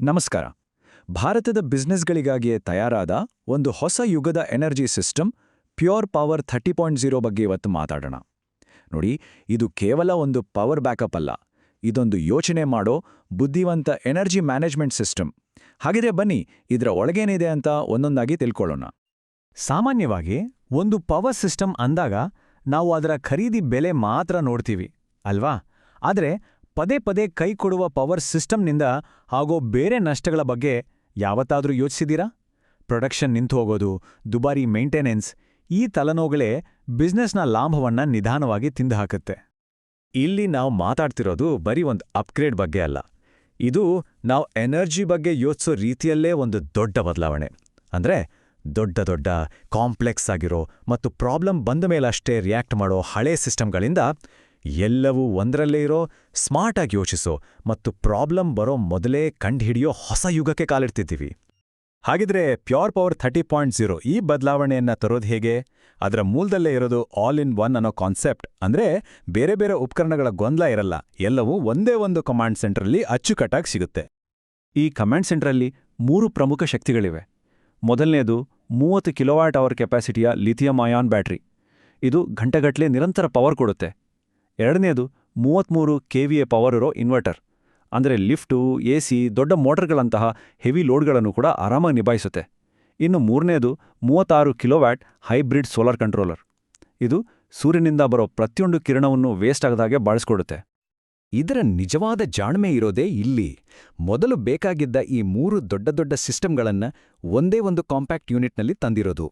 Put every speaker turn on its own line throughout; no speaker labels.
ನಮಸ್ಕಾರ. ಭಾರತದ ಬಿಸ್ನೆಸ್ಗಳಿಗಾಗಿಯೇ ತಯಾರಾದ ಒಂದು ಹೊಸ ಯುಗದ energy system pure power thirty point zero ಬಗ್ಗೆ ಇವತ್ತು ಮಾತಾಡೋಣ. ನೋಡಿ, ಇದು ಕೇವಲ ಒಂದು ಪವರ್ ಬ್ಯಾಕಪ್ ಅಲ್ಲ, ಇದೊಂದು ಯೋಚನೆ ಮಾಡೋ ಬುದ್ಧಿವಂತ ಎನರ್ಜಿ ಮ್ಯಾನೇಜ್ಮೆಂಟ್ ಸಿಸ್ಟಮ್. ಹಾಗಿದ್ರೆ ಬನ್ನಿ, ಇದರ ಒಳಗೇನಿದೆ ಅಂತ ಒಂದೊಂದಾಗಿ ತಿಳ್ಕೊಳ್ಳೋಣ.
ಸಾಮಾನ್ಯವಾಗಿ ಒಂದು ಪವರ್ ಸಿಸ್ಟಮ್ ಅಂದಾಗ ನಾವು ಅದರ ಖರೀದಿ ಬೆಲೆ ಮಾತ್ರ ನೋಡ್ತೀವಿ, ಅಲ್ವಾ? ಆದರೆ ಪದೇ ಪದೇ ಕೈ ಕೊಡುವ ಪವರ್ ಸಿಸ್ಟಮ್ನಿಂದ ಆಗೋ ಬೇರೆ ನಷ್ಟಗಳ ಬಗ್ಗೆ ಯಾವತ್ತಾದರೂ ಯೋಚಿಸಿದ್ದೀರಾ? ಪ್ರೊಡಕ್ಷನ್ ನಿಂತು ಹೋಗೋದು, ದುಬಾರಿ ಮೇಂಟೆನೆನ್ಸ್, ಈ ತಲೆನೋವುಗಳೇ ಬಿಸ್ನೆಸ್ನ ಲಾಭವನ್ನ ನಿಧಾನವಾಗಿ ತಿಂದುಹಾಕುತ್ತೆ.
ಇಲ್ಲಿ ನಾವು ಮಾತಾಡ್ತಿರೋದು ಬರೀ ಒಂದು ಅಪ್ಗ್ರೇಡ್ ಬಗ್ಗೆ ಅಲ್ಲ. ಇದು ನಾವು ಎನರ್ಜಿ ಬಗ್ಗೆ ಯೋಚಿಸೋ ರೀತಿಯಲ್ಲೇ ಒಂದು ದೊಡ್ಡ ಬದಲಾವಣೆ. ಅಂದ್ರೆ ದೊಡ್ಡ ದೊಡ್ಡ ಕಾಂಪ್ಲೆಕ್ಸ್ ಆಗಿರೋ ಮತ್ತು ಪ್ರಾಬ್ಲಮ್ ಬಂದ ಮೇಲಷ್ಟೇ ರಿಯಾಕ್ಟ್ ಮಾಡೋ ಹಳೆ ಸಿಸ್ಟಮ್ಗಳಿಂದ ಎಲ್ಲವೂ ಒಂದರಲ್ಲೇ ಇರೋ, ಸ್ಮಾರ್ಟಾಗಿ ಯೋಚಿಸೋ ಮತ್ತು ಪ್ರಾಬ್ಲಮ್ ಬರೋ ಮೊದಲೇ ಕಂಡುಹಿಡಿಯೋ ಹೊಸ ಯುಗಕ್ಕೆ ಕಾಲಿಡ್ತಿದ್ದೀವಿ. ಹಾಗಿದ್ರೆ pure power thirty point zero ಈ ಬದಲಾವಣೆಯನ್ನ ತರೋದು ಹೇಗೆ? ಅದರ ಮೂಲದಲ್ಲೇ ಇರೋದು ಆಲ್ ಇನ್ ಒನ್ ಅನ್ನೋ ಕಾನ್ಸೆಪ್ಟ್. ಅಂದ್ರೆ ಬೇರೆ ಬೇರೆ ಉಪಕರಣಗಳ ಗೊಂದಲ ಇರಲ್ಲ, ಎಲ್ಲವೂ ಒಂದೇ ಒಂದು ಕಮಾಂಡ್ ಸೆಂಟ್ರಲ್ಲಿ ಅಚ್ಚುಕಟ್ಟಾಗಿ ಸಿಗುತ್ತೆ. ಈ ಕಮಾಂಡ್ ಸೆಂಟ್ರಲ್ಲಿ ಮೂರು ಪ್ರಮುಖ ಶಕ್ತಿಗಳಿವೆ. ಮೊದಲನೆಯದು ಮೂವತ್ತು ಕಿಲೋವಾಟ್ ಅವರ್ ಕೆಪಾಸಿಟಿಯ ಲಿಥಿಯಂ ಅಯಾನ್ ಬ್ಯಾಟ್ರಿ. ಇದು ಗಂಟೆಗಟ್ಟಲೆ ನಿರಂತರ ಪವರ್ ಕೊಡುತ್ತೆ. ಎರಡನೇದು ಮೂವತ್ತ್ಮೂರು ಎ ಪವರ್ ಇರೋ ಇನ್ವರ್ಟರ್ ಅಂದರೆ ಲಿಫ್ಟು ಎ ಸಿ ದೊಡ್ಡ ಮೋಟರ್ಗಳಂತಹ ಹೆವಿ ಲೋಡ್ಗಳನ್ನು ಕೂಡ ಆರಾಮಾಗಿ ನಿಭಾಯಿಸುತ್ತೆ. ಇನ್ನು ಮೂರನೇದು ಮೂವತ್ತಾರು ಕಿಲೋವ್ಯಾಟ್ ಹೈಬ್ರಿಡ್ ಸೋಲಾರ್ ಕಂಟ್ರೋಲರ್ ಇದು ಸೂರ್ಯನಿಂದ ಬರೋ ಪ್ರತಿಯೊಂದು ಕಿರಣವನ್ನು ವೇಸ್ಟ್ ಆಗದಾಗೆ ಬಾಳಿಸ್ಕೊಡುತ್ತೆ. ಇದರ ನಿಜವಾದ ಜಾಣ್ಮೆ ಇರೋದೇ ಇಲ್ಲಿ. ಮೊದಲು ಬೇಕಾಗಿದ್ದ ಈ ಮೂರು ದೊಡ್ಡ ದೊಡ್ಡ ಸಿಸ್ಟಮ್ಗಳನ್ನು ಒಂದೇ ಒಂದು ಕಾಂಪ್ಯಾಕ್ಟ್ ಯೂನಿಟ್ನಲ್ಲಿ ತಂದಿರೋದು.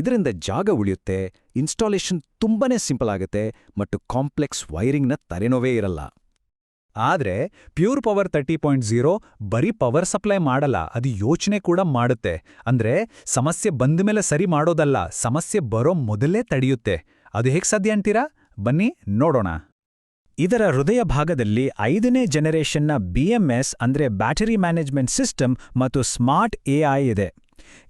ಇದರಿಂದ ಜಾಗ ಉಳಿಯುತ್ತೆ, ಇನ್ಸ್ಟಾಲೇಷನ್ ತುಂಬನೇ ಸಿಂಪಲ್ ಆಗುತ್ತೆ ಮತ್ತು ಕಾಂಪ್ಲೆಕ್ಸ್ ವೈರಿಂಗ್ನ ತಲೆನೋವೇ ಇರಲ್ಲ. ಆದ್ರೆ pure power thirty point zero ಬರೀ ಪವರ್ ಸಪ್ಲೈ ಮಾಡಲ್ಲ, ಅದು ಯೋಚನೆ ಕೂಡ ಮಾಡುತ್ತೆ. ಅಂದ್ರೆ ಸಮಸ್ಯೆ ಬಂದ ಮೇಲೆ ಸರಿ ಮಾಡೋದಲ್ಲ, ಸಮಸ್ಯೆ ಬರೋ ಮೊದಲೇ ತಡೆಯುತ್ತೆ. ಅದು ಹೇಗೆ ಸಾಧ್ಯ ಅಂತೀರಾ? ಬನ್ನಿ ನೋಡೋಣ. ಇದರ ಹೃದಯ ಭಾಗದಲ್ಲಿ ಐದನೇ ಜನರೇಷನ್ನ ಬಿಎಂಎಸ್ ಅಂದ್ರೆ ಬ್ಯಾಟರಿ ಮ್ಯಾನೇಜ್ಮೆಂಟ್ ಸಿಸ್ಟಮ್ ಮತ್ತು ಸ್ಮಾರ್ಟ್ ಎಐ ಇದೆ.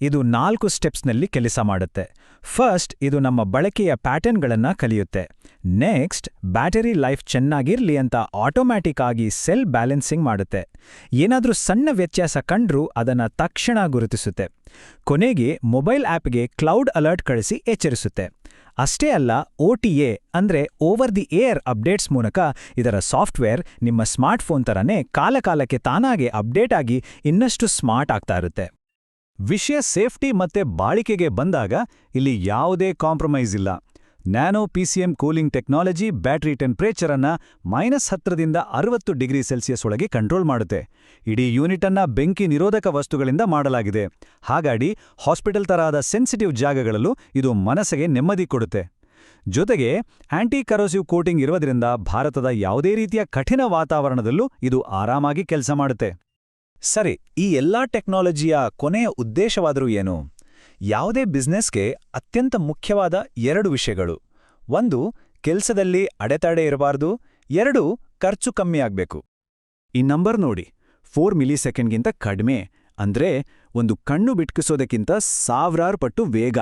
ಇದು ನಾಲ್ಕು ಸ್ಟೆಪ್ಸ್ನಲ್ಲಿ ಕೆಲಸ ಮಾಡುತ್ತೆ. ಫಸ್ಟ್ ಇದು ನಮ್ಮ ಬಳಕೆಯ ಪ್ಯಾಟರ್ನ್ಗಳನ್ನು ಕಲಿಯುತ್ತೆ. ನೆಕ್ಸ್ಟ್ ಬ್ಯಾಟರಿ ಲೈಫ್ ಚೆನ್ನಾಗಿರ್ಲಿ ಅಂತ ಆಟೋಮ್ಯಾಟಿಕ್ ಆಗಿ ಸೆಲ್ ಬ್ಯಾಲೆನ್ಸಿಂಗ್ ಮಾಡುತ್ತೆ. ಏನಾದರೂ ಸಣ್ಣ ವ್ಯತ್ಯಾಸ ಕಂಡ್ರೂ ಅದನ್ನ ತಕ್ಷಣ ಗುರುತಿಸುತ್ತೆ. ಕೊನೆಗೆ ಮೊಬೈಲ್ ಆ್ಯಪ್ಗೆ ಕ್ಲೌಡ್ ಅಲರ್ಟ್ ಕಳಿಸಿ ಎಚ್ಚರಿಸುತ್ತೆ. ಅಷ್ಟೇ ಅಲ್ಲ ಒ ಟಿ ಎ ಅಂದ್ರೆ ಓವರ್ ದಿ ಏರ್ ಅಪ್ಡೇಟ್ಸ್ ಮೂಲಕ ಇದರ ಸಾಫ್ಟ್ವೇರ್ ನಿಮ್ಮ ಸ್ಮಾರ್ಟ್ಫೋನ್ ಥರನೇ ಕಾಲಕಾಲಕ್ಕೆ ತಾನಾಗೆ ಅಪ್ಡೇಟ್ ಆಗಿ ಇನ್ನಷ್ಟು ಸ್ಮಾರ್ಟ್ ಆಗ್ತಾ ಇರುತ್ತೆ. ವಿಷಯ ಸೇಫ್ಟಿ ಮತ್ತೆ ಬಾಳಿಕೆಗೆ ಬಂದಾಗ ಇಲ್ಲಿ ಯಾವುದೇ ಕಾಂಪ್ರಮೈಸ್ ಇಲ್ಲ. Nano PCM cooling technology battery temperature ಅನ್ನ ಮೈನಸ್ ಹತ್ತರಿಂದ ಅರವತ್ತು ಡಿಗ್ರಿ ಸೆಲ್ಸಿಯಸ್ ಒಳಗೆ ಕಂಟ್ರೋಲ್ ಮಾಡುತ್ತೆ. ಇಡೀ ಯೂನಿಟ್ ಬೆಂಕಿ ನಿರೋಧಕ ವಸ್ತುಗಳಿಂದ ಮಾಡಲಾಗಿದೆ. ಹಾಗಾಗಿ ಹಾಸ್ಪಿಟಲ್ ತರಹದ ಸೆನ್ಸಿಟಿವ್ ಜಾಗಗಳಲ್ಲೂ ಇದು ಮನಸ್ಸಿಗೆ ನೆಮ್ಮದಿ ಕೊಡುತ್ತೆ. ಜೊತೆಗೆ ಆಂಟಿ ಕರೋಸಿವ್ ಕೋಟಿಂಗ್ ಇರೋದ್ರಿಂದ ಭಾರತದ ಯಾವುದೇ ರೀತಿಯ ಕಠಿಣ ವಾತಾವರಣದಲ್ಲೂ ಇದು ಆರಾಮಾಗಿ ಕೆಲಸ ಮಾಡುತ್ತೆ. ಸರಿ, ಈ ಎಲ್ಲಾ ಟೆಕ್ನಾಲಜಿಯ ಕೊನೆಯ ಉದ್ದೇಶವಾದರೂ ಏನು? ಯಾವುದೇ ಬಿಸ್ನೆಸ್ಗೆ ಅತ್ಯಂತ ಮುಖ್ಯವಾದ ಎರಡು ವಿಷಯಗಳು. ಒಂದು, ಕೆಲ್ಸದಲ್ಲಿ ಅಡೆತಡೆ ಇರಬಾರ್ದು. ಎರಡು, ಖರ್ಚು ಕಮ್ಮಿ ಆಗ್ಬೇಕು. ಈ ನಂಬರ್ ನೋಡಿ. ಫೋರ್ ಮಿಲಿ ಸೆಕೆಂಡ್ಗಿಂತ ಕಡಿಮೆ. ಅಂದ್ರೆ ಒಂದು ಕಣ್ಣು ಬಿಟ್ಕಿಸೋದಕ್ಕಿಂತ ಸಾವಿರಾರು ಪಟ್ಟು ವೇಗ.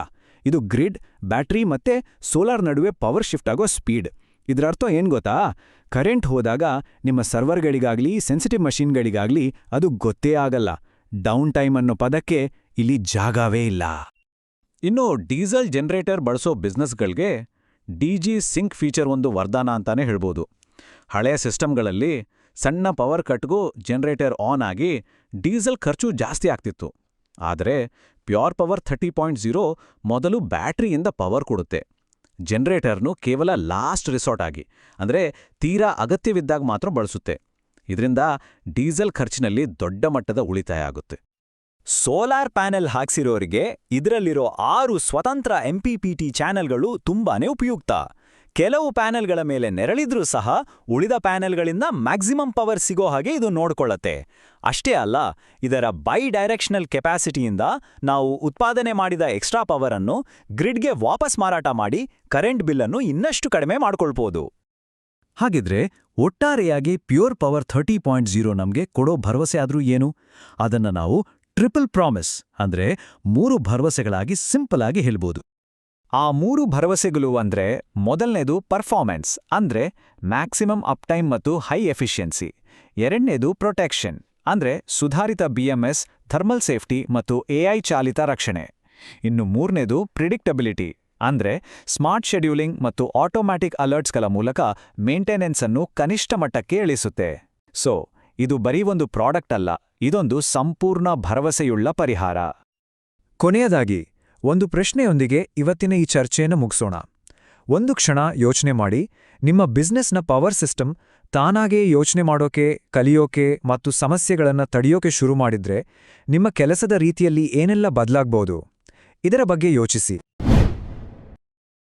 ಇದು ಗ್ರಿಡ್, ಬ್ಯಾಟ್ರಿ ಮತ್ತೆ ಸೋಲಾರ್ ನಡುವೆ ಪವರ್ ಶಿಫ್ಟ್ ಆಗೋ ಸ್ಪೀಡ್. ಇದರರ್ಥ ಏನ್ ಗೊತ್ತಾ? ಕರೆಂಟ್ ಹೋದಾಗ ನಿಮ್ಮ ಸರ್ವರ್ಗಳಿಗಾಗ್ಲಿ, ಸೆನ್ಸಿಟಿವ್ ಮಷೀನ್ಗಳಿಗಾಗ್ಲಿ ಅದು ಗೊತ್ತೇ ಆಗಲ್ಲ. ಡೌನ್ ಟೈಮ್ ಅನ್ನೋ ಪದಕ್ಕೆ ಇಲ್ಲಿ ಜಾಗವೇ ಇಲ್ಲ. ಇನ್ನು ಡೀಸೆಲ್ ಜನರೇಟರ್ ಬಳಸೋ ಬಿಸ್ನೆಸ್ಗಳ್ಗೆ ಡಿಜಿ ಸಿಂಕ್ ಫೀಚರ್ ಒಂದು ವರದಾನ ಅಂತಾನೆ ಹೇಳ್ಬೋದು. ಹಳೆಯ ಸಿಸ್ಟಮ್ಗಳಲ್ಲಿ ಸಣ್ಣ ಪವರ್ ಕಟ್ಗೂ ಜನರೇಟರ್ ಆನ್ ಆಗಿ ಡೀಸೆಲ್ ಖರ್ಚು ಜಾಸ್ತಿ ಆಗ್ತಿತ್ತು. ಆದರೆ Pure Power thirty point zero ಮೊದಲು ಬ್ಯಾಟ್ರಿಯಿಂದ ಪವರ್ ಕೊಡುತ್ತೆ. ಜನರೇಟರ್ನು ಕೇವಲ ಲಾಸ್ಟ್ ರಿಸಾರ್ಟ್ ಆಗಿ, ಅಂದರೆ ತೀರಾ ಅಗತ್ಯವಿದ್ದಾಗ ಮಾತ್ರ ಬಳಸುತ್ತೆ. ಇದರಿಂದ ಡೀಸೆಲ್ ಖರ್ಚಿನಲ್ಲಿ ದೊಡ್ಡ ಮಟ್ಟದ ಉಳಿತಾಯ ಆಗುತ್ತೆ. ಸೋಲಾರ್ ಪ್ಯಾನೆಲ್ ಹಾಕ್ಸಿರೋರಿಗೆ ಇದರಲ್ಲಿರೋ ಆರು ಸ್ವತಂತ್ರ ಎಂಪಿಪಿಟಿ ಚಾನೆಲ್ಗಳು ತುಂಬಾನೇ ಉಪಯುಕ್ತ. ಕೆಲವು ಪ್ಯಾನೆಲ್ಗಳ ಮೇಲೆ ನೆರಳಿದ್ರೂ ಸಹ ಉಳಿದ ಪ್ಯಾನೆಲ್ಗಳಿಂದ ಮ್ಯಾಕ್ಸಿಮಮ್ ಪವರ್ ಸಿಗೋ ಹಾಗೆ ಇದು ನೋಡ್ಕೊಳ್ಳತ್ತೆ. ಅಷ್ಟೇ ಅಲ್ಲ, ಇದರ ಬೈ ಡೈರೆಕ್ಷನಲ್ ಕೆಪಾಸಿಟಿಯಿಂದ ನಾವು ಉತ್ಪಾದನೆ ಮಾಡಿದ ಎಕ್ಸ್ಟ್ರಾ ಪವರ್ ಅನ್ನು ಗ್ರಿಡ್ಗೆ ವಾಪಸ್ ಮಾರಾಟ ಮಾಡಿ ಕರೆಂಟ್ ಬಿಲ್ಲನ್ನು ಇನ್ನಷ್ಟು ಕಡಿಮೆ ಮಾಡ್ಕೊಳ್ಬೋದು. ಹಾಗಿದ್ರೆ ಒಟ್ಟಾರೆಯಾಗಿ Pure Power thirty point zero ನಮಗೆ ಕೊಡೋ ಭರವಸೆ ಆದ್ರೂ ಏನು? ಅದನ್ನ ನಾವು ಟ್ರಿಪಲ್ ಪ್ರಾಮಿಸ್ ಅಂದ್ರೆ ಮೂರು ಭರವಸೆಗಳಾಗಿ ಸಿಂಪಲ್ ಆಗಿ ಹೇಳ್ಬೋದು. ಆ ಮೂರು ಭರವಸೆಗಳು ಅಂದ್ರೆ ಮೊದಲನೇದು ಪರ್ಫಾರ್ಮೆನ್ಸ್ ಅಂದ್ರೆ ಮ್ಯಾಕ್ಸಿಮಮ್ ಅಪ್ ಟೈಮ್ ಮತ್ತು ಹೈ ಎಫಿಷಿಯನ್ಸಿ. ಎರಡನೇದು ಪ್ರೊಟೆಕ್ಷನ್
ಅಂದ್ರೆ ಸುಧಾರಿತ ಬಿಎಂಎಸ್ ಥರ್ಮಲ್ ಸೇಫ್ಟಿ ಮತ್ತು ಎಐ ಚಾಲಿತ ರಕ್ಷಣೆ. ಇನ್ನು ಮೂರನೇದು ಪ್ರಿಡಿಕ್ಟಬಿಲಿಟಿ ಅಂದ್ರೆ ಸ್ಮಾರ್ಟ್ ಶೆಡ್ಯೂಲಿಂಗ್ ಮತ್ತು ಆಟೋಮ್ಯಾಟಿಕ್ ಅಲರ್ಟ್ಸ್ಗಳ ಮೂಲಕ ಮೇಂಟೆನೆನ್ಸ್ ಅನ್ನು ಕನಿಷ್ಠ ಮಟ್ಟಕ್ಕೆ ಇಳಿಸುತ್ತೆ. ಸೊ, ಇದು ಬರೀ ಒಂದು ಪ್ರಾಡಕ್ಟ್ ಅಲ್ಲ. ಇದೊಂದು ಸಂಪೂರ್ಣ ಭರವಸೆಯುಳ್ಳ ಪರಿಹಾರ.
ಕೊನೆಯದಾಗಿ, ಒಂದು ಪ್ರಶ್ನೆಯೊಂದಿಗೆ ಇವತ್ತಿನ ಈ ಚರ್ಚೆಯನ್ನು ಮುಗಿಸೋಣ. ಒಂದು ಕ್ಷಣ ಯೋಚನೆ ಮಾಡಿ, ನಿಮ್ಮ ಬಿಸ್ನೆಸ್ನ ಪವರ್ ಸಿಸ್ಟಮ್ ತಾನಾಗೇ ಯೋಚನೆ ಮಾಡೋಕೆ, ಕಲಿಯೋಕೆ ಮತ್ತು ಸಮಸ್ಯೆಗಳನ್ನು ತಡೆಯೋಕೆ ಶುರು ಮಾಡಿದ್ರೆ, ನಿಮ್ಮ ಕೆಲಸದ ರೀತಿಯಲ್ಲಿ ಏನೆಲ್ಲ ಬದಲಾಗ್ಬೋದು? ಇದರ ಬಗ್ಗೆ ಯೋಚಿಸಿ.